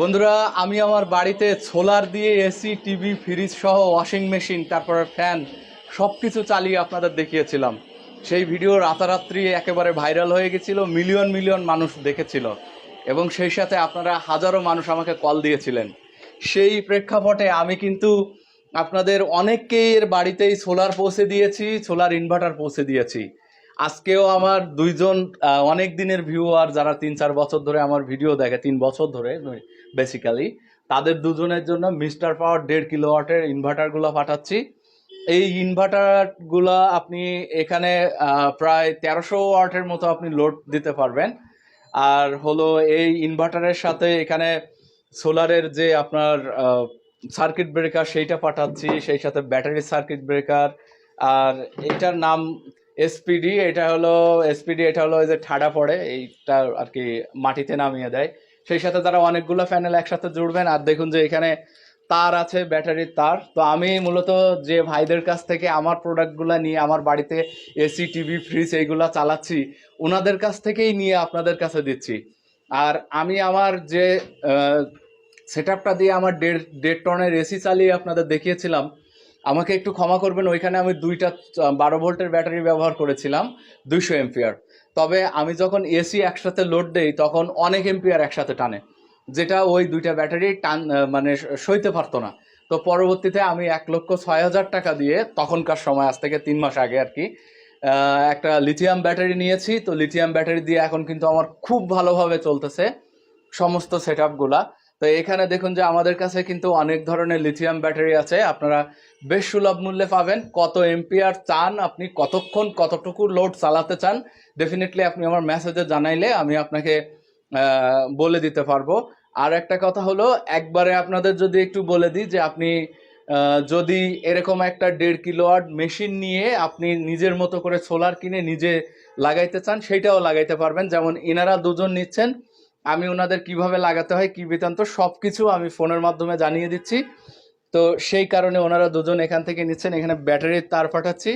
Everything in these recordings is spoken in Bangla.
বন্ধুরা, আমি আমার বাড়িতে সোলার দিয়ে এসি টিভি ফ্রিজ সহ ওয়াশিং মেশিন তারপরে ফ্যান সব কিছু চালিয়ে আপনাদের দেখিয়েছিলাম। সেই ভিডিও রাতারাত্রি একেবারে ভাইরাল হয়ে গেছিল মিলিয়ন মিলিয়ন মানুষ দেখেছিল। এবং সেই সাথে আপনারা হাজারো মানুষ আমাকে কল দিয়েছিলেন। সেই প্রেক্ষাপটে আমি কিন্তু আপনাদের অনেকের বাড়িতেই সোলার পৌঁছে দিয়েছি সোলার ইনভার্টার পৌঁছে দিয়েছি। আজকেও আমার দুইজন অনেক দিনের ভিউয়ার যারা তিন, চার বছর ধরে আমার ভিডিও দেখে, তিন বছর ধরে বেসিক্যালি তাদের দুজনের জন্য মিস্টার পাওয়ার দেড় কিলো ওয়াটের ইনভার্টারগুলো পাঠাচ্ছি। এই ইনভার্টারগুলো আপনি এখানে প্রায় তেরোশো ওয়াটের মতো আপনি লোড দিতে পারবেন। আর হলো এই ইনভার্টারের সাথে এখানে সোলারের যে আপনার সার্কিট ব্রেকার সেইটা পাঠাচ্ছি, সেই সাথে ব্যাটারি সার্কিট ব্রেকার আর এটার নাম এসপিডি এটা হলো এসপিডি এটা হলো যে ঠাডা পড়ে, এইটা আর কি মাটিতে নামিয়ে দেয়। সেই সাথে তারা অনেকগুলো প্যানেল একসাথে জুড়বেন, আর দেখুন যে এখানে তার আছে ব্যাটারির তার। তো আমি মূলত যে ভাইদের কাছ থেকে আমার প্রোডাক্টগুলো নিয়ে, আমার বাড়িতে এসি টিভি ফ্রিজ এইগুলা চালাচ্ছি ওনাদের কাছ থেকেই নিয়ে আপনাদের কাছে দিচ্ছি। আর আমি আমার যে সেট দিয়ে আমার দেড় দেড় টনের এসি চালিয়ে আপনাদের দেখিয়েছিলাম আমাকে একটু ক্ষমা করবেন, ওইখানে আমি দুইটা বারো ভোল্টের ব্যাটারি ব্যবহার করেছিলাম, দুইশো এমপিয়ার তবে আমি যখন এসি একসাথে লোড দেই, তখন অনেক এমপিয়ার একসাথে টানে। যেটা ওই দুইটা ব্যাটারি টান মানে সইতে পারতো না। তো পরবর্তীতে আমি এক লক্ষ ছয় হাজার টাকা দিয়ে, তখনকার সময়, আজ থেকে তিন মাস আগে আর কি একটা লিথিয়াম ব্যাটারি নিয়েছি। তো লিথিয়াম ব্যাটারি দিয়ে এখন কিন্তু আমার খুব ভালোভাবে চলতেছে, সমস্ত সেট আপগুলা তো এখানে দেখুন যে আমাদের কাছে কিন্তু অনেক ধরনের লিথিয়াম ব্যাটারি আছে। আপনারা বেশ সুলভ মূল্যে পাবেন। কত এম্পিয়ার চান আপনি, কতক্ষণ, কতটুকু লোড চালাতে চান ডেফিনেটলি আপনি আমার মেসেজে জানাইলে আমি আপনাকে বলে দিতে পারব। আর একটা কথা হলো, একবারে আপনাদের যদি একটু বলে দিই যে আপনি যদি এরকম একটা দেড় কিলোয়াট মেশিন নিয়ে আপনি নিজের মতো করে সোলার কিনে নিজে লাগাইতে চান, সেইটাও লাগাইতে পারবেন। যেমন ইনারা দুজন নিচ্ছেন আমি ওনাদের কীভাবে লাগাতে হয়, কি বৃত্তান্ত সব কিছু আমি ফোনের মাধ্যমে জানিয়ে দিচ্ছি। তো সেই কারণে ওনারা দুজন এখান থেকে নিচ্ছেন, এখানে ব্যাটারির তার পাঠাচ্ছি।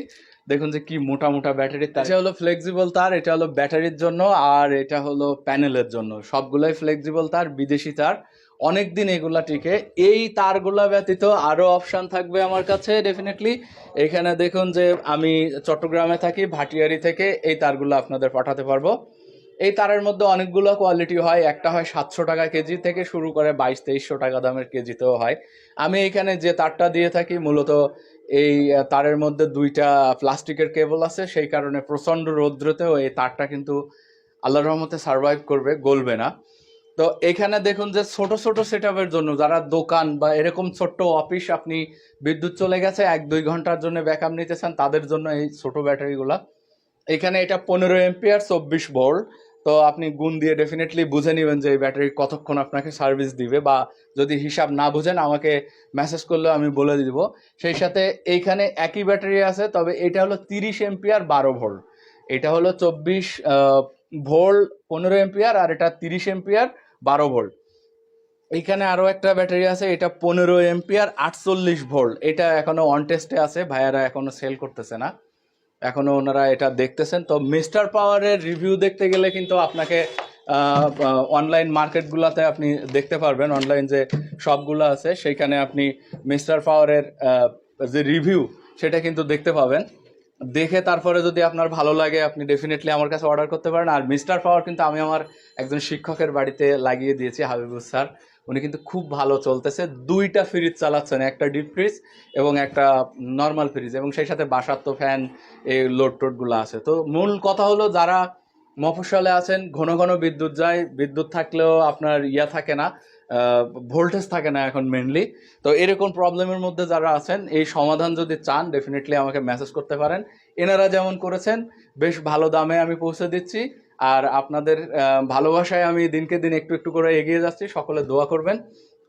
দেখুন যে কি মোটা মোটা ব্যাটারির তার। এটা হলো ফ্লেক্সিবল তার, এটা হলো ব্যাটারির জন্য, আর এটা হলো প্যানেলের জন্য। সবগুলোই ফ্লেক্সিবল তার, বিদেশি তার। অনেক দিন এগুলা টিকে। এই তারগুলা ব্যতীত আরও অপশান থাকবে আমার কাছে ডেফিনেটলি এখানে দেখুন যে আমি চট্টগ্রামে থাকি, ভাটিয়ারি থেকে এই তারগুলো আপনাদের পাঠাতে পারব। এই তারের মধ্যে অনেকগুলো কোয়ালিটি হয়। একটা হয় সাতশো টাকা কেজি থেকে শুরু করে বাইশ, তেইশশো টাকা দামের কেজিতেও হয়। আমি এখানে যে তারটা দিয়ে থাকি, মূলত এই তারের মধ্যে দুইটা প্লাস্টিকের কেবল আছে। সেই কারণে প্রচণ্ড রৌদ্রতেও এই তারটা কিন্তু আল্লাহর রহমতে সার্ভাইভ করবে, গলবে না। তো এখানে দেখুন যে ছোট ছোট সেট জন্য যারা দোকান বা এরকম ছোট্ট অফিস আপনি বিদ্যুৎ চলে গেছে, এক, দুই ঘণ্টার জন্য ব্যাকআপ নিতে চান, তাদের জন্য এই ছোট ব্যাটারিগুলা। এখানে এটা পনেরো এম্পিয়ার চব্বিশ ভোল্ট তো আপনি গুণ দিয়ে ডেফিনেটলি বুঝে নেবেন যে এই ব্যাটারি কতক্ষণ আপনাকে সার্ভিস দিবে বা যদি হিসাব না বুঝেন আমাকে মেসেজ করলেও আমি বলে দিব। সেই সাথে এইখানে একই ব্যাটারি আছে, তবে এটা হলো তিরিশ এম্পিয়ার বারো ভোল্ট এটা হলো চব্বিশ ভোল্ট পনেরো এম্পিয়ার আর এটা তিরিশ এম্পিয়ার বারো ভোল্ট এইখানে আরও একটা ব্যাটারি আছে, এটা পনেরো এম্পিয়ার আটচল্লিশ ভোল্ট এটা এখনও অন টেস্টে আছে, ভাইয়ারা এখনও সেল করতেছে না। এখনও ওনারা এটা দেখতেছেন। তো মিস্টার পাওয়ারের রিভিউ দেখতে গেলে কিন্তু আপনাকে অনলাইন মার্কেটগুলোতে আপনি দেখতে পারবেন। অনলাইন যে শপগুলো আছে, সেইখানে আপনি মিস্টার পাওয়ারের যে রিভিউ সেটা কিন্তু দেখতে পাবেন। দেখে তারপরে যদি আপনার ভালো লাগে, আপনি ডেফিনেটলি আমার কাছে অর্ডার করতে পারেন। আর মিস্টার পাওয়ার কিন্তু আমি আমার একজন শিক্ষকের বাড়িতে লাগিয়ে দিয়েছি হাবিবুর স্যার। উনি কিন্তু খুব ভালো চলতেছে। দুইটা ফ্রিজ চালাচ্ছেন, একটা ডিপ ফ্রিজ এবং একটা নর্মাল ফ্রিজ এবং সেই সাথে বাসার তো ফ্যান এই লোড টোডগুলো আছে। তো মূল কথা হলো যারা মফস্বলে আছেন, ঘন ঘন বিদ্যুৎ যায়, বিদ্যুৎ থাকলেও আপনার ইয়া থাকে না ভোল্টেজ থাকে না এখন মেনলি তো এরকম প্রবলেমের মধ্যে যারা আছেন, এই সমাধান যদি চান ডেফিনেটলি আমাকে মেসেজ করতে পারেন। এনারা যেমন করেছেন, বেশ ভালো দামে আমি পৌঁছে দিচ্ছি। আর আপনাদের ভালোবাসায় আমি দিনকে দিন একটু একটু করে এগিয়ে যাচ্ছি, সকলে দোয়া করবেন।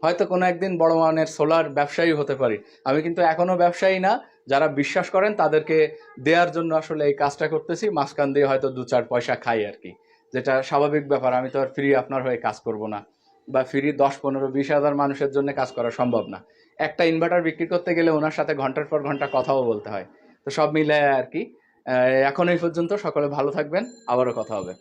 হয়তো কোনো একদিন বড় মানের সোলার ব্যবসায়ী হতে পারি। আমি কিন্তু এখনও ব্যবসায়ী না, যারা বিশ্বাস করেন তাদেরকে দেওয়ার জন্য আসলে এই কাজটা করতেছি, মাঝখান দিয়ে হয়তো দু চার পয়সা খাই আর কি। যেটা স্বাভাবিক ব্যাপার, আমি তো আর ফ্রি আপনার হয়ে কাজ করব না। বা ফ্রি দশ, পনেরো, বিশ হাজার মানুষের জন্য কাজ করা সম্ভব না। একটা ইনভার্টার বিক্রি করতে গেলে ওনার সাথে ঘণ্টার পর ঘণ্টা কথাও বলতে হয়। তো সব মিলে আর কি। এখন এই পর্যন্ত সকলে ভালো থাকবেন আবারও কথা হবে।